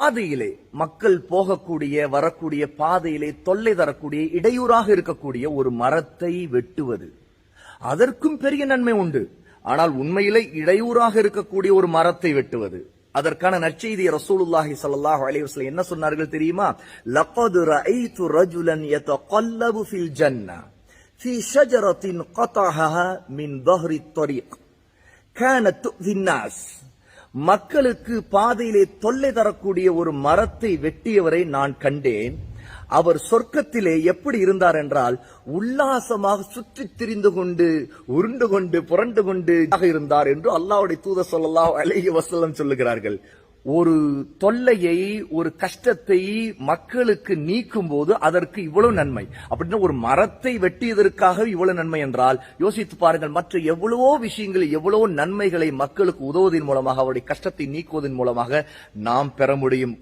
பாதையிலே மக்கள் போகக்கூடிய வரக்கூடிய பாதையிலே தொல்லை தரக்கூடிய இடையூறாக இருக்கக்கூடிய ஒரு மரத்தை வெட்டுவது. அதற்கும் பெரிய நன்மை உண்டு. ஆனால் உண்மையிலே இடையூறாக இருக்கக்கூடிய ஒரு மரத்தை வெட்டுவது. அதற்கான நற்செய்தி ரசூலுல்லாஹி ஸல்லல்லாஹு அலைஹி என்ன சொன்னார்கள் தெரியுமா? லகத் ரஐது ரஜுலன் யதகல்லபு ஃபில் ஜன்னா ஃபீ ஷஜரத்தின் கதஹா மின் தஹ்ரி தரீக். கானத் வின்னாஸ் மக்களுக்கு பாதையிலே தொல்லை தரக்கூடிய ஒரு மரத்தை வெட்டியவரை நான் கண்டேன். அவர் சொர்க்கத்திலே எப்படி இருந்தார் என்றால் உல்லாசமாக சுற்றி திரிந்து கொண்டு உருண்டு கொண்டு புரண்டு கொண்டு இருந்தார் என்று அல்லாவுடைய தூத சொல்லலாம் அழகிய வசல்லம் சொல்லுகிறார்கள். ஒரு தொல்லையை ஒரு கஷ்டத்தை மக்களுக்கு நீக்கும் போது அதற்கு இவ்வளவு நன்மை. அப்படின்னா ஒரு மரத்தை வெட்டியதற்காக இவ்வளவு நன்மை என்றால் யோசித்து பாருங்கள் மற்ற எவ்வளவோ விஷயங்கள் எவ்வளவோ நன்மைகளை மக்களுக்கு உதவுவதன் மூலமாக அவருடைய கஷ்டத்தை நீக்குவதன் மூலமாக நாம் பெற முடியும்.